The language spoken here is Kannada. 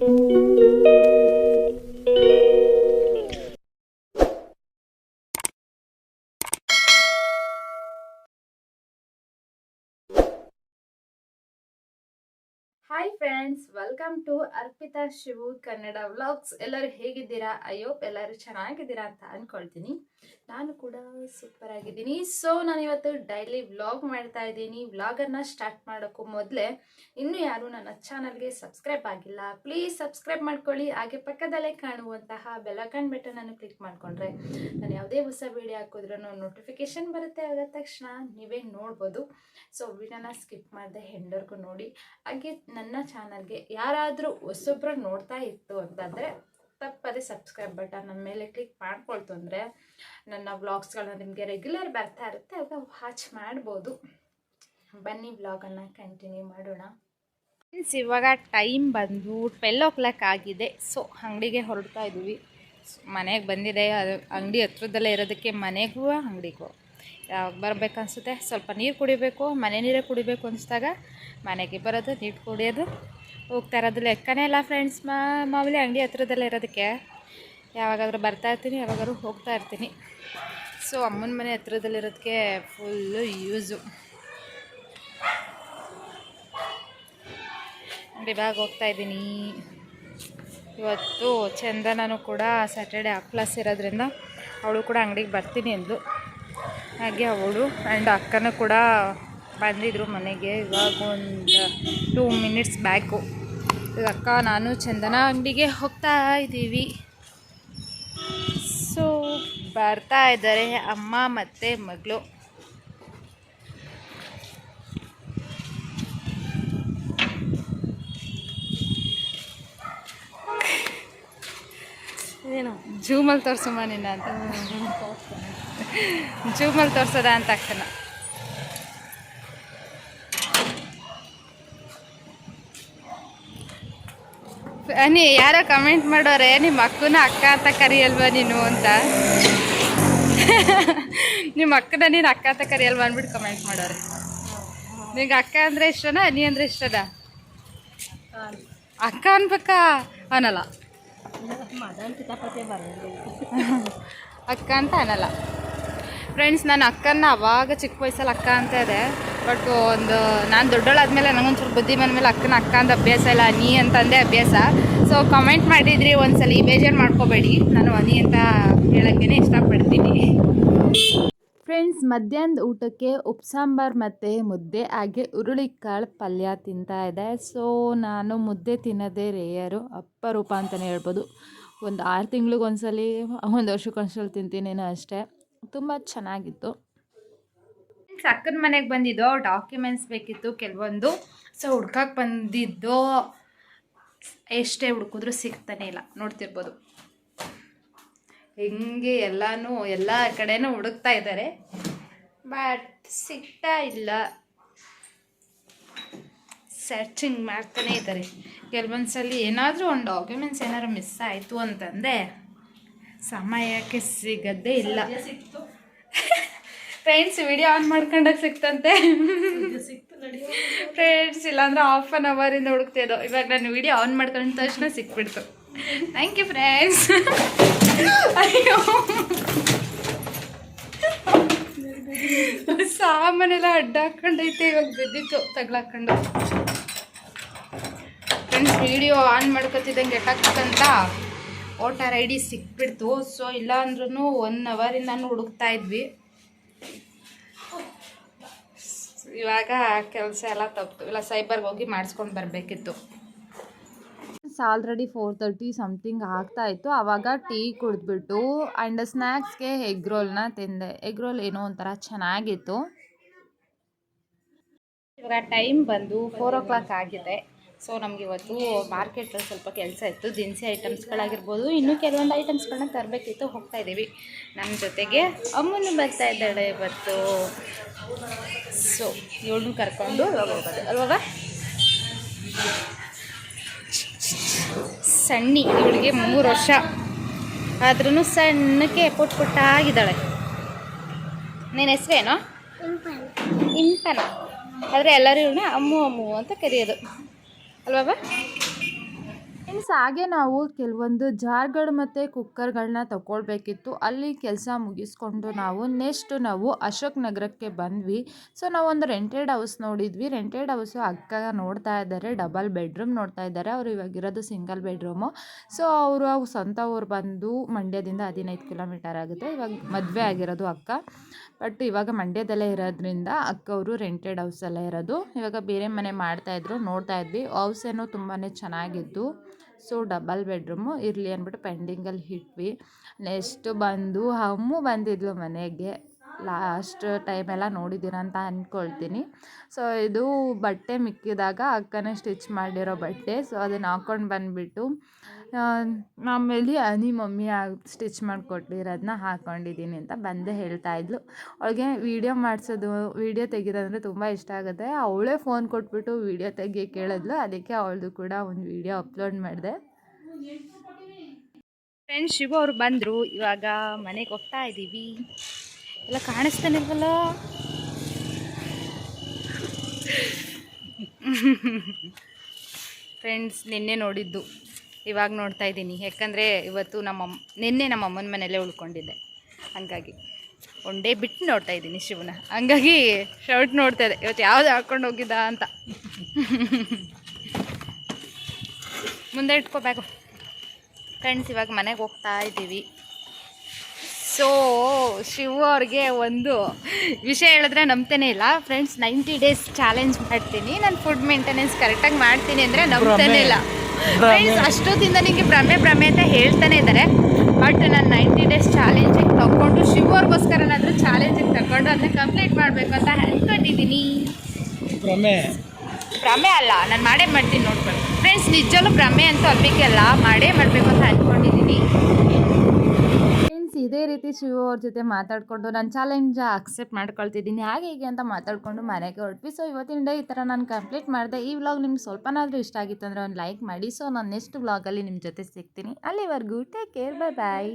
Thank you. Hi friends welcome to Arpita Shivu Kannada vlogs ಎಲ್ಲರೂ ಹೇಗಿದ್ದೀರಾ? ಅಯ್ಯೋ ಎಲ್ಲರೂ ಚೆನ್ನಾಗಿದ್ದೀರಾ ಅಂತ ಅನ್ಕೊಳ್ತೀನಿ. ನಾನು ಕೂಡ ಸೂಪರ್ ಆಗಿದ್ದೀನಿ. ಸೊ ನಾನು ಇವತ್ತು ಡೈಲಿ ವ್ಲಾಗ್ ಮಾಡ್ತಾ ಇದ್ದೀನಿ. ವ್ಲಾಗನ್ನು ಸ್ಟಾರ್ಟ್ ಮಾಡೋಕ್ಕೂ ಮೊದಲೇ ಇನ್ನೂ ಯಾರು ನನ್ನ ಚಾನಲ್ಗೆ ಸಬ್ಸ್ಕ್ರೈಬ್ ಆಗಿಲ್ಲ ಪ್ಲೀಸ್ ಸಬ್ಸ್ಕ್ರೈಬ್ ಮಾಡ್ಕೊಳ್ಳಿ. ಹಾಗೆ ಪಕ್ಕದಲ್ಲೇ ಕಾಣುವಂತಹ ಬೆಲಕನ್ ಬಟನನ್ನು ಕ್ಲಿಕ್ ಮಾಡಿಕೊಂಡ್ರೆ ನಾನು ಯಾವುದೇ ಹೊಸ ವೀಡಿಯೋ ಹಾಕಿದ್ರೂ ನೋಟಿಫಿಕೇಶನ್ ಬರುತ್ತೆ. ಆದ ತಕ್ಷಣ ನೀವೇ ನೋಡ್ಬೋದು. ಸೊ ವಿಡಿಯೋನ ಸ್ಕಿಪ್ ಮಾಡಿದೆ ಹೆಂಡರ್ಗೂ ನೋಡಿ. ಹಾಗೆ ನನ್ನ ಚಾನಲ್ಗೆ ಯಾರಾದರೂ ಹೊಸೊಬ್ರು ನೋಡ್ತಾ ಇತ್ತು ಅಂತಂದರೆ ತಪ್ಪದೇ ಸಬ್ಸ್ಕ್ರೈಬ್ ಬಟನ್ ನನ್ನ ಮೇಲೆ ಕ್ಲಿಕ್ ಮಾಡ್ಕೊಳ್ತು ಅಂದರೆ ನನ್ನ ವ್ಲಾಗ್ಸ್ಗಳನ್ನ ನಿಮಗೆ ರೆಗ್ಯುಲರ್ ಬರ್ತಾ ಇರುತ್ತೆ, ಅವಾಗ ವಾಚ್ ಮಾಡ್ಬೋದು. ಬನ್ನಿ ವ್ಲಾಗನ್ನು ಕಂಟಿನ್ಯೂ ಮಾಡೋಣ. ಮೀನ್ಸ್ ಇವಾಗ ಟೈಮ್ ಬಂದು ಟ್ವೆಲ್ ಓ ಕ್ಲಾಕ್ ಆಗಿದೆ. ಸೊ ಅಂಗಡಿಗೆ ಹೊರಡ್ತಾ ಇದ್ದೀವಿ. ಮನೆಗೆ ಬಂದಿದೆ, ಅದು ಅಂಗಡಿ ಹತ್ರದಲ್ಲೇ ಇರೋದಕ್ಕೆ ಮನೆಗೂ ಅಂಗಡಿಗೂ. ಯಾವಾಗ ಬರ್ಬೇಕನ್ಸುತ್ತೆ, ಸ್ವಲ್ಪ ನೀರು ಕುಡಿಬೇಕು, ಮನೆ ನೀರೇ ಕುಡಿಬೇಕು ಅನಿಸ್ದಾಗ ಮನೆಗೆ ಬರೋದು, ನೀರು ಕುಡಿಯೋದು, ಹೋಗ್ತಾ ಇರೋದು ಲೆಕ್ಕನೇ ಇಲ್ಲ ಫ್ರೆಂಡ್ಸ್ ಮಾಮೂಲಿ ಅಂಗಡಿ ಹತ್ರದಲ್ಲೇ ಇರೋದಕ್ಕೆ. ಯಾವಾಗಾದ್ರೂ ಬರ್ತಾ ಇರ್ತೀನಿ, ಯಾವಾಗಾದ್ರೂ ಹೋಗ್ತಾ ಇರ್ತೀನಿ. ಸೊ ಅಮ್ಮನ ಮನೆ ಹತ್ರದಲ್ಲಿರೋದಕ್ಕೆ ಫುಲ್ಲು ಯೂಸು ಬ್ಯಾಗ್ ಹೋಗ್ತಾ ಇದ್ದೀನಿ. ಇವತ್ತು ಚಂದನನು ಕೂಡ ಸ್ಯಾಟರ್ಡೆ ಆ ಕ್ಲಾಸ್ ಇರೋದ್ರಿಂದ ಅವಳು ಕೂಡ ಅಂಗಡಿಗೆ ಬರ್ತೀನಿ ಅಂದ್ಲು. ಹಾಗೆ ಅವಳು ಆ್ಯಂಡ್ ಅಕ್ಕನೂ ಕೂಡ ಬಂದಿದ್ರು ಮನೆಗೆ. ಇವಾಗ ಒಂದು ಟೂ ಮಿನಿಟ್ಸ್ ಬ್ಯಾಕು ಈಗ ಅಕ್ಕ ನಾನು ಚಂದನ ಅಂಗಡಿಗೆ ಹೋಗ್ತಾ ಇದ್ದೀವಿ. ಸೊ ಬರ್ತಾ ಇದ್ದಾರೆ ಅಮ್ಮ ಮತ್ತು ಮಗಳು. ಏನು? ಜೂಮಲ್ಲಿ ತೋರಿಸಮ್ಮ ನಿನ್ನ ಅಂತ. ಜೂಮಲ್ಲಿ ತೋರಿಸೋದ ಅಂತ ಅಕ್ಕನ ನೀ ಯಾರೋ ಕಮೆಂಟ್ ಮಾಡೋರೆ ನಿಮ್ಮ ಅಕ್ಕನ ಅಕ್ಕ ಅಂತ ಕರಿಯಲ್ವಾ ನೀನು ಅಂತ? ನಿಮ್ಮ ಅಕ್ಕನ ನೀನು ಅಕ್ಕ ಅಂತ ಕರಿಯಲ್ವಾ ಅಂದ್ಬಿಟ್ಟು ಕಮೆಂಟ್ ಮಾಡೋರೆ. ನಿಂಗೆ ಅಕ್ಕ ಅಂದರೆ ಇಷ್ಟನಾ ನೀ ಅಂದರೆ ಇಷ್ಟದ ಅಕ್ಕ ಅನ್ಬೇಕಾ? ಅನ್ನಲ್ಲ. ಅಕ್ಕ ಅಂತ ಅನ್ನಲ್ಲ. ಫ್ರೆಂಡ್ಸ್ ನನ್ನ ಅಕ್ಕನ ಅವಾಗ ಚಿಕ್ಕ ವಯಸ್ಸಲ್ಲಿ ಅಕ್ಕ ಅಂತ ಇದೆ. ಬಟ್ ಒಂದು, ನಾನು ದೊಡ್ಡೋಳಾದ್ಮೇಲೆ ನನಗೊಂಚೂರು ಬುದ್ಧಿ ಬಂದ ಮೇಲೆ ಅಕ್ಕನ ಅಕ್ಕ ಅಂತ ಅಭ್ಯಾಸ ಇಲ್ಲ, ನೀ ಅಂತಂದೆ ಅಭ್ಯಾಸ. ಸೊ ಕಮೆಂಟ್ ಮಾಡಿದ್ರಿ ಒಂದ್ಸಲಿ, ಬೇಜಾರು ಮಾಡ್ಕೋಬೇಡಿ. ನಾನು ಅನಿ ಅಂತ ಹೇಳೋಕ್ಕೇ ಇಷ್ಟಪಡ್ತೀನಿ. ಫ್ರೆಂಡ್ಸ್ ಮಧ್ಯಾಹ್ನದ ಊಟಕ್ಕೆ ಉಪ್ಸಾಂಬಾರ್ ಮತ್ತು ಮುದ್ದೆ, ಹಾಗೆ ಹುರುಳಿಕಾಳು ಪಲ್ಯ ತಿಂತಾ ಇದೆ ಸೊ ನಾನು ಮುದ್ದೆ ತಿನ್ನೋದೇ ರೇಯರು ಅಪರೂಪ ಅಂತಲೇ ಹೇಳ್ಬೋದು. ಒಂದು ಆರು ತಿಂಗ್ಳಿಗೆ ಒಂದ್ಸಲಿ ಒಂದು ವರ್ಷಕ್ಕೊಂದ್ಸಲ ತಿಂತೀನೇನೋ ಅಷ್ಟೇ. ತುಂಬ ಚೆನ್ನಾಗಿತ್ತು. ಅಕ್ಕನ ಮನೆಗೆ ಬಂದಿದ್ದು ಡಾಕ್ಯುಮೆಂಟ್ಸ್ ಬೇಕಿತ್ತು ಕೆಲವೊಂದು. ಸೊ ಹುಡ್ಕಕ್ಕೆ ಬಂದಿದ್ದು, ಎಷ್ಟೇ ಹುಡುಕಿದ್ರು ಸಿಗ್ತಾನೆ ಇಲ್ಲ, ನೋಡ್ತಿರ್ಬೋದು. ಹೆಂಗೆ ಎಲ್ಲನೂ, ಎಲ್ಲ ಕಡೆನೂ ಹುಡುಕ್ತಾ ಇದ್ದಾರೆ ಬಟ್ ಸಿಗ್ತಾ ಇಲ್ಲ. ಸರ್ಚಿಂಗ್ ಮಾಡ್ತಾನೆ ಇದ್ದಾರೆ ಕೆಲವೊಂದ್ಸಲಿ ಏನಾದರೂ ಒಂದು ಡಾಕ್ಯುಮೆಂಟ್ಸ್ ಏನಾದ್ರು ಮಿಸ್ ಆಯಿತು ಅಂತಂದರೆ ಸಮಯಕ್ಕೆ ಸಿಗದೇ ಇಲ್ಲ. ಫ್ರೆಂಡ್ಸ್ ವಿಡಿಯೋ ಆನ್ ಮಾಡ್ಕೊಂಡಾಗ ಸಿಕ್ತಂತೆ. ಫ್ರೆಂಡ್ಸ್ ಇಲ್ಲಾಂದ್ರೆ ಹಾಫ್ ಆನ್ ಅವರಿಂದ ಹುಡುಕ್ತಿದ್ದೋ ಇವಾಗ ನಾನು ವಿಡಿಯೋ ಆನ್ ಮಾಡ್ಕೊಂಡ ತಕ್ಷಣ ಸಿಕ್ಬಿಡ್ತು. ಥ್ಯಾಂಕ್ ಯು ಫ್ರೆಂಡ್ಸ್ ಅಯ್ಯೋ. ಸಾಮಾನೆಲ್ಲ ಅಡ್ಡ ಹಾಕೊಂಡೈತೆ ಇವಾಗ ಬಿದ್ದಿತ್ತು ತಗ್ಲಾಕೊಂಡು. ಫ್ರೆಂಡ್ಸ್ ವಿಡಿಯೋ ಆನ್ ಮಾಡ್ಕೊತಿದ್ದಂಗೆ ಎಟ್ಟಾಗ್ತಂತ? ವೋಟರ್ ಐ ಡಿ ಸಿಕ್ಬಿಡ್ತು ಸೊ ಇಲ್ಲಾಂದ್ರೂ ಒನ್ ಅವರಿಂದ ಹುಡುಕ್ತಾ ಇದ್ವಿ. ಇವಾಗ ಕೆಲಸ ಎಲ್ಲ ತಪ್ಪು ಇಲ್ಲ ಸೈಬರ್ಗೆ ಹೋಗಿ ಮಾಡಿಸ್ಕೊಂಡು ಬರಬೇಕಿತ್ತು. ಆಲ್ರೆಡಿ ಫೋರ್ ತರ್ಟಿ ಸಮಥಿಂಗ್ ಆಗ್ತಾ ಇತ್ತು. ಆವಾಗ ಟೀ ಕುಡಿದ್ಬಿಟ್ಟು ಆ್ಯಂಡ್ ಸ್ನ್ಯಾಕ್ಸ್ಗೆ ಎಗ್ ರೋಲ್ನ ತಿಂದೆ. ಎಗ್ ರೋಲ್ ಏನೋ ಒಂಥರ ಚೆನ್ನಾಗಿತ್ತು. ಇವಾಗ ಟೈಮ್ ಬಂದು ಫೋರ್ ಓ ಕ್ಲಾಕ್ ಆಗಿದೆ. ಸೊ ನಮಗೆ ಇವತ್ತು ಮಾರ್ಕೆಟಲ್ಲಿ ಸ್ವಲ್ಪ ಕೆಲಸ ಇತ್ತು. ದಿನಸಿ ಐಟಮ್ಸ್ಗಳಾಗಿರ್ಬೋದು ಇನ್ನೂ ಕೆಲವೊಂದು ಐಟಮ್ಸ್ಗಳನ್ನ ತರಬೇಕಿತ್ತು. ಹೋಗ್ತಾ ಇದ್ದೀವಿ ನಮ್ಮ ಜೊತೆಗೆ ಅಮ್ಮನೂ ಬರ್ತಾ ಇದ್ದಾಳೆ ಇವತ್ತು. ಸೊ ಇವಳನ್ನು ಕರ್ಕೊಂಡು ಹೋಗೋದು ಅಲ್ವಾಗ ಸಣ್ಣಿ ಇವಳಿಗೆ ಮೂರು ವರ್ಷ. ಆದ್ರೂ ಸಣ್ಣಕ್ಕೆ ಪುಟ್ ಪುಟ್ಟಾಗಿದ್ದಾಳೆ. ನಿನ್ನ ಹೆಸರೇನೋ? ಇಂಪನ. ಆದರೆ ಎಲ್ಲರೂ ಇವಳನ್ನ ಅಮ್ಮು ಅಮ್ಮು ಅಂತ ಕರೆಯೋದು. হ্যালো বাবা? ಫ್ರೆಂಡ್ಸ್ ಹಾಗೆ ನಾವು ಕೆಲವೊಂದು ಜಾರ್ಗಳು ಮತ್ತು ಕುಕ್ಕರ್ಗಳನ್ನ ತಗೊಳ್ಬೇಕಿತ್ತು ಅಲ್ಲಿ ಕೆಲಸ ಮುಗಿಸ್ಕೊಂಡು ನಾವು ನೆಕ್ಸ್ಟ್ ನಾವು ಅಶೋಕ್ ನಗರಕ್ಕೆ ಬಂದ್ವಿ. ಸೊ ನಾವು ಒಂದು ರೆಂಟೆಡ್ ಹೌಸ್ ನೋಡಿದ್ವಿ. ರೆಂಟೆಡ್ ಹೌಸು ಅಕ್ಕ ನೋಡ್ತಾ ಇದ್ದಾರೆ ಡಬಲ್ ಬೆಡ್ರೂಮ್ ನೋಡ್ತಾ ಇದ್ದಾರೆ. ಅವರು ಇವಾಗಿರೋದು ಸಿಂಗಲ್ ಬೆಡ್ರೂಮು ಸೊ ಅವರು ಸ್ವಂತ ಊರು ಬಂದು ಮಂಡ್ಯದಿಂದ ಹದಿನೈದು ಕಿಲೋಮೀಟರ್ ಆಗುತ್ತೆ. ಇವಾಗ ಮದುವೆ ಆಗಿರೋದು ಅಕ್ಕ. ಬಟ್ ಇವಾಗ ಮಂಡ್ಯದಲ್ಲೇ ಇರೋದ್ರಿಂದ ಅಕ್ಕ ಅವರು ರೆಂಟೆಡ್ ಹೌಸಲ್ಲೇ ಇರೋದು. ಇವಾಗ ಬೇರೆ ಮನೆ ಮಾಡ್ತಾಯಿದ್ರು ನೋಡ್ತಾ ಇದ್ವಿ. ಹೌಸ್ ಏನೋ ತುಂಬಾ ಚೆನ್ನಾಗಿತ್ತು. ಸೊ ಡಬಲ್ ಬೆಡ್ರೂಮು ಇರಲಿ ಅಂದ್ಬಿಟ್ಟು ಪೆಂಡಿಂಗಲ್ಲಿ ಇಟ್ವಿ. ನೆಕ್ಸ್ಟ್ ಬಂದು ಅಮ್ಮು ಬಂದಿದ್ಲು ಮನೆಗೆ. ಲಾಸ್ಟ್ ಟೈಮೆಲ್ಲ ನೋಡಿದ್ದೀರ ಅಂತ ಅಂದ್ಕೊಳ್ತೀನಿ ಸೊ ಇದು ಬಟ್ಟೆ ಮಿಕ್ಕಿದಾಗ ಅಕ್ಕನೇ ಸ್ಟಿಚ್ ಮಾಡಿರೋ ಬಟ್ಟೆ. ಸೊ ಅದನ್ನು ಹಾಕ್ಕೊಂಡು ಬಂದುಬಿಟ್ಟು ಆಮೇಲೆ ಅನಿ ಮಮ್ಮಿ ಸ್ಟಿಚ್ ಮಾಡಿಕೊಟ್ಟಿರೋದನ್ನ ಹಾಕ್ಕೊಂಡಿದ್ದೀನಿ ಅಂತ ಬಂದೇ ಹೇಳ್ತಾ ಇದ್ಲು. ಅವಳಿಗೆ ವೀಡಿಯೋ ಮಾಡಿಸೋದು ವೀಡಿಯೋ ತೆಗೆಯೋದಂದರೆ ತುಂಬ ಇಷ್ಟ ಆಗುತ್ತೆ. ಅವಳೇ ಫೋನ್ ಕೊಟ್ಬಿಟ್ಟು ವೀಡಿಯೋ ತೆಗಿ ಕೇಳಿದ್ಲು. ಅದಕ್ಕೆ ಅವಳದು ಕೂಡ ಒಂದು ವೀಡಿಯೋ ಅಪ್ಲೋಡ್ ಮಾಡಿದೆ. ಫ್ರೆಂಡ್ಸ್ ಶಿವು ಅವರು ಬಂದರು. ಇವಾಗ ಮನೆಗೆ ಹೋಗ್ತಾ ಇದ್ದೀವಿ ಎಲ್ಲ ಕಾಣಿಸ್ತಾನಿಲ್ವಲ್ಲ? ಫ್ರೆಂಡ್ಸ್ ನಿನ್ನೆ ನೋಡಿದ್ದು. ಇವಾಗ ನೋಡ್ತಾ ಇದ್ದೀನಿ. ಯಾಕಂದರೆ ಇವತ್ತು ನಮ್ಮ ನಿನ್ನೆ ನಮ್ಮ ಅಮ್ಮನ ಮನೆಯಲ್ಲೇ ಉಳ್ಕೊಂಡಿದ್ದೆ. ಹಂಗಾಗಿ ಒಂಡೇ ಬಿಟ್ಟು ನೋಡ್ತಾ ಇದ್ದೀನಿ ಶಿವನ. ಹಂಗಾಗಿ ಶರ್ಟ್ ನೋಡ್ತಾ ಇದೆ. ಇವತ್ತು ಯಾವ್ದು ಹಾಕ್ಕೊಂಡು ಹೋಗಿದ್ದ ಅಂತ. ಮುಂದೆ ಇಟ್ಕೋಬೇಕು ಫ್ರೆಂಡ್ಸ್ ಇವಾಗ ಮನೆಗೆ ಹೋಗ್ತಾ ಇದ್ದೀವಿ. ಸೊ ಶಿವ ಅವ್ರಿಗೆ ಒಂದು ವಿಷಯ ಹೇಳಿದ್ರೆ ನಂಬ್ತೇನೆ ಇಲ್ಲ. ಫ್ರೆಂಡ್ಸ್ ನೈಂಟಿ ಡೇಸ್ ಚಾಲೆಂಜ್ ಮಾಡ್ತೀನಿ. ನಾನು ಫುಡ್ ಮೇಂಟೆನೆನ್ಸ್ ಕರೆಕ್ಟಾಗಿ ಮಾಡ್ತೀನಿ ಅಂದರೆ ನಂಬ್ತಾನೆ ಇಲ್ಲ. ಫ್ರೆಂಡ್ಸ್ ಅಷ್ಟೊತ್ತಿಂದ ನಿಮಗೆ ಭ್ರಮೆ ಭ್ರಮೆ ಅಂತ ಹೇಳ್ತಾನೆ ಇದ್ದಾರೆ ಬಟ್ ನಾನು ನೈಂಟಿ ಡೇಸ್ ಚಾಲೆಂಜಿಗೆ ತಗೊಂಡು ಶಿವು ಅವ್ರಿಗೋಸ್ಕರನಾದರೂ ಚಾಲೆಂಜಿಗೆ ತಗೊಂಡು ಅದನ್ನ ಕಂಪ್ಲೀಟ್ ಮಾಡಬೇಕು ಅಂತ ಅಂದ್ಕೊಂಡಿದ್ದೀನಿ ಭ್ರಮೆ. ಭ್ರಮೆ ಅಲ್ಲ ನಾನು ಮಾಡೇ ಮಾಡ್ತೀನಿ ನೋಡ್ಕೊಂಡು ಫ್ರೆಂಡ್ಸ್ ನಿಜವೂ ಭ್ರಮೆ ಅಂತೂ ಅಲ್ಲ. ಮಾಡೇ ಮಾಡಬೇಕು ಅಂತ ಅಂದ್ಕೊಂಡಿದ್ದೀನಿ ಇದೇ ರೀತಿ ಶಿವ ಅವ್ರ ಜೊತೆ ಮಾತಾಡಿಕೊಂಡು ನನ್ನ ಚಾಲೆಂಜ್ ಅಕ್ಸೆಪ್ಟ್ ಮಾಡ್ಕೊಳ್ತಿದ್ದೀನಿ. ಹಾಗೆ ಹೀಗೆ ಅಂತ ಮಾತಾಡಿಕೊಂಡು ಮನೆಗೆ ಹೊರಟ್ವಿ. ಸೊ ಇವತ್ತಿನ ಡೇ ಈ ಥರ ನಾನು ಕಂಪ್ಲೀಟ್ ಮಾಡಿದೆ. ಈ ವ್ಲಾಗ್ ನಿಮ್ಗೆ ಸ್ವಲ್ಪನಾದರೂ ಇಷ್ಟ ಆಗಿತ್ತು ಅಂದರೆ ಒಂದು ಲೈಕ್ ಮಾಡಿ. ಸೊ ನಾನು ನೆಕ್ಸ್ಟ್ ವ್ಲಾಗಲ್ಲಿ ನಿಮ್ಮ ಜೊತೆ ಸಿಗ್ತೀನಿ. ಅಲ್ಲಿವರೆಗೂ ಟೇಕ್ ಕೇರ್ ಬೈ ಬಾಯ್